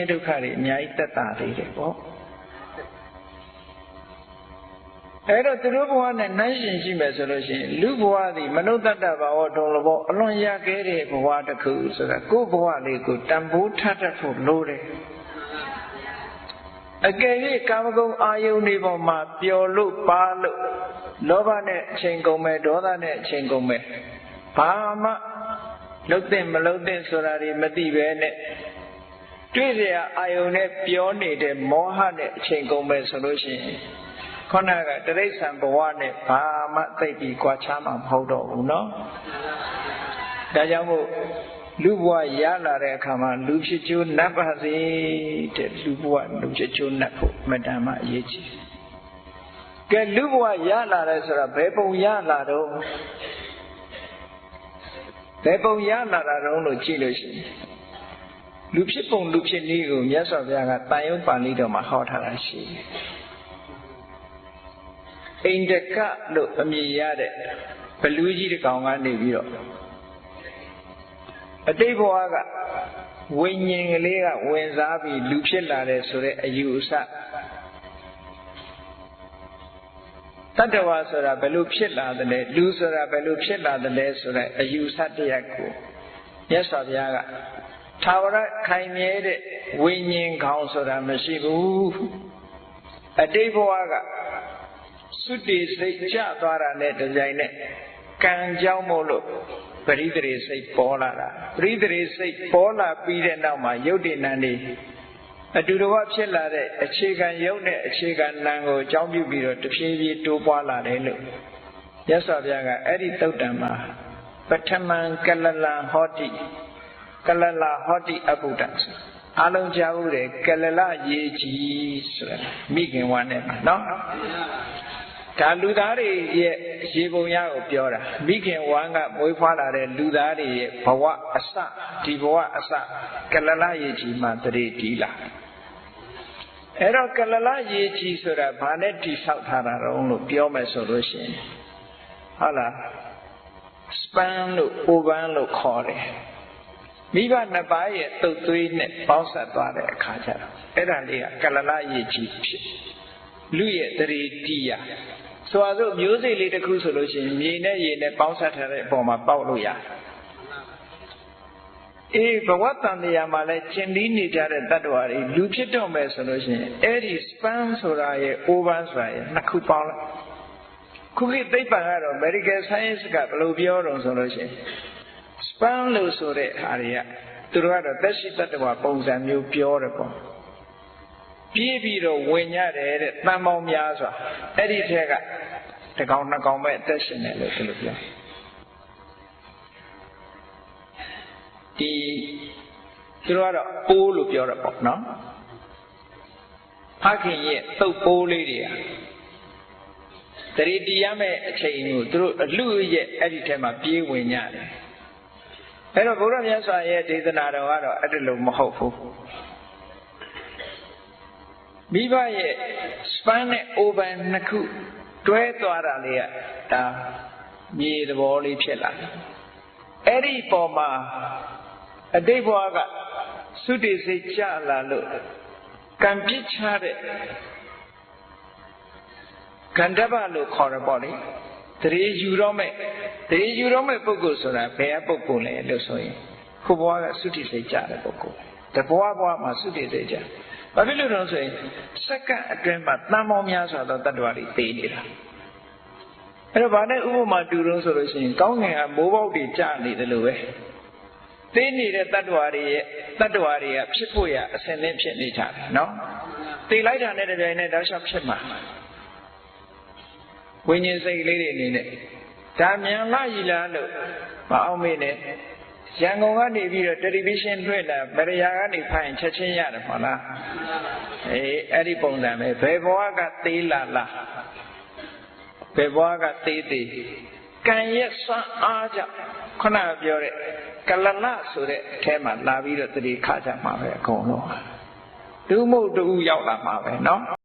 ဒုက္ခတွေအများကြီးတက်တာသေးတယ်ပေါ့အဲ့တော့သူတို့ဘဝနဲ့နှိုင်းရှင်ရှိမယ်ဆိုလို့ရှိရင်လူဘဝသည်မနုဿတ္တဘာဝတုံးလဘောအလွန်ရခဲ့တဲ့ဘဝတစ်ခုဆိုတာကိုယ့်ဘဝလေးကိုတန်ဖိုးထပ်တတ်ဖို့လိုတယ်အကယ်၍ကာမဂုဏ်အာယုန်တွေပေါ်မှာပျော်လို့ပါလို့လောဘနဲ့အချိန်ကုန်မဲ့ဒေါသနဲ့အချိန်ကုန်မဲ့ဘာမှလှုပ်တဲ့မလှုပ်တဲ့ဆိုတာတွေမသိပဲနဲ့ တွေ့เสียအာယုန်နဲ့ပြောနေတဲ့မောဟနဲ့အချိန်ကုန်မဲ့ဆိုလို့ရှိရင်ခုနကတရိษံဘဝနဲ့ဘာမှသိပြီးကြွားချမှာမဟုတ်တော့ဘူးเนาะဒါကြောင့်မို့လူဘဝရလာတဲ့အခါမှာလူဖြစ်ချိုးနတ်ပါစေတဲ့လူဘဝလူဖြစ်ချိုးနတ်ဖို့မတန်မှအရေးကြီးကဲလူဘဝရလာတယ်ဆိုတာဘယ်ပုံရလာတော့ဘယ်ပုံရလာတာတော့လို့ကြည့်လို့ရှိရင် လူဖြစ်ပုံလူဖြစ်နည်းကိုမြတ်စွာဘုရားကတာယုံပါဠိတော်မှာဟောထားတာရှိတယ်အိန္ဒကလို့အမည်ရတဲ့ဘလူးကြီးတစ်ကောင်ကနေပြီးတော့အတိတ်ဘဝကဝိညာဉ်ကလေးကဝင်စားပြီးလူဖြစ်လာတယ်ဆိုတဲ့အယူအဆတတ္တဝါဆိုတာဘယ်လိုဖြစ်လာသလဲလူဆိုတာဘယ်လိုဖြစ်လာသလဲဆိုတဲ့အယူအဆတရားကိုမြတ်စွာဘုရားက သာဝရခိုင်မြဲတဲ့ဝိညာဉ်ခေါင်းဆိုတာမရှိဘူးအတိတ်ဘဝကသုတေစိတ်ကျသွားတာနဲ့တကြိုင်နဲ့ကံကြောင့်မို့လို့ပရိသေစိတ်ပေါ်လာတာပရိသေစိတ်ပေါ်လာပြီးတဲ့နောက်မှာယုတ်တိဏ္ဍနေအတူတကွဖြစ်လာတဲ့အခြေခံယုတ်နဲ့အခြေခံနံကိုအကြောင်းပြုပြီးတော့တဖြည်းဖြည်းတိုးပွားလာတယ်လို့ရသော်ဘုရားကအဲ့ဒီတုတ်တံမှာပထမံကလလံဟောတိ ကလလဟောတိအဘုဒ္ဓဆိုအလုံးကြားဦးတယ်ကလလရေကြီးဆိုတာမိခင်ဝါနဲ့မှာနော်ဒါလူသားတွေရဲ့ရေပုံရကိုပြောတာမိခင်ဝမ်းကမွေးဖွားလာတဲ့လူသားတွေရဲ့ဘဝအစဒီဘဝအစကလလရေကြီးမှာတရေတီးလာအဲ့တော့ကလလရေကြီးဆိုတာဘာနဲ့တိဆောက်ထားတာတုံးလို့ပြောမယ်ဆိုလို့ရှိရင်ဟုတ်လားစပန်လို့အိုပန်းလို့ခေါ်တယ် မိဘနှစ်ပါးရဲ့တုတ်သွေးနဲ့ပေါင်းဆက်သွားတဲ့အခါကျတော့အဲ့ဒါလေးကကလလရေကြီးဖြစ်လူရဲ့တရေတီးရဆိုပါစို့မျိုးစိတ်လေးတစ်ခုဆိုလို့ရှိရင်မြေနဲ့ရေနဲ့ပေါင်းဆက်ထားတဲ့အပေါ်မှာပေါက်လို့ရတယ်အေးဘဝတန်တရားမှာလဲကျင်လီနေကြတဲ့တ attva တွေလူဖြစ်တော့မယ်ဆိုလို့ရှိရင်အဲ့ဒီ span ဆိုတာရဲ့ over ဆိုတာရဲ့နှစ်ခုပေါင်းလိုက်ခုခေတ်သိပ္ပံကတော့ medical science ကဘယ်လိုပြောတော့ဆိုလို့ရှိရင် span လို့ဆိုတဲ့ဟာတွေကသူတို့ကတော့သက်ရှိတ attva ပုံစံမျိုးပြောတယ်ပေါ့ပြေးပြီးတော့ဝင်ကြတယ်တဲ့တန်ပေါင်းများစွာအဲ့ဒီထက်ကတကောင်နှစ်ကောင်ပဲအသက်ရှင်တယ်လို့သူတို့ပြောဒီသူတို့ကတော့ပိုးလို့ပြောတာပေါ့နော်ဖခင်ရဲ့သုတ်ပိုးလေးတွေကတရီတီးရမယ့်အချိန်ကိုသူတို့အလူရဲ့အဲ့ဒီထဲမှာပြေးဝင်ကြတယ် အဲ့တော့ဘုရားမြတ်စွာရဲ့ဒေသနာတော်ကတော့အဲ့ဒါလို့မဟုတ်ဘူးမိဘရဲ့ span နဲ့ open နှစ်ခုတွဲသွားတာလေးကဒါမြေသဘောလေးဖြစ်လာတယ်အဲ့ဒီပေါ်မှာအတိတ်ဘဝကသုတိစိတ်ကြလာလို့ကံပြစ်ချတဲ့ကန္တဗလို့ခေါ်ရပေါ့လေ တရေယူတော့မဲ့တရေယူတော့မဲ့ပုဂ္ဂိုလ်ဆိုတာဘယ်အပုဂ္ဂိုလ်လဲလို့ဆိုရင်ခုဘဝကသုတိစိတ်ကြတဲ့ပုဂ္ဂိုလ်တဘဝဘဝမှာသုတိစိတ်ကြဘာဖြစ်လို့လဲဆိုရင်စက္ကန့်အတွင်းမှာတန်ပေါင်းများစွာသောတ attva တွေသိနေတာအဲ့တော့ဗာနဲ့ဥပမာတူတော့ဆိုလို့ရှိရင်ကောင်းငင်ကမိုးပေါက်တွေကျနေတယ်လို့ပဲသိနေတဲ့တ attva တွေရဲ့တ attva တွေကဖြစ်ဖို့ရအစဉ်သင်းဖြစ်နေကြတယ်နော်သိလိုက်တာနဲ့တပြိုင်နက်တောက်လျှောက်ဖြစ်မှာ ဝိညာဉ်စိတ်လေးတွေအနေနဲ့ဒါမြန်လာရည်လားလို့မအောင်မေးနဲ့ရန်ကုန်ကနေပြီးတော့တယ်လီဗီရှင်းလွှင့်တာဗရယာကနေဖိုင်ချက်ချင်းရတယ်မဟုတ်လားအေးအဲ့ဒီပုံစံပဲဘယ်ဘဝကသေးလာလားဘယ်ဘဝကသေးသေးကံရဲ့စွမ်းအားကြောင့်ခုနကပြောတဲ့ကလလဆိုတဲ့အထဲမှာလာပြီးတော့တတိခါကြမှာပဲအကုန်လုံးသူ့မို့တူရောက်လာမှာပဲเนาะ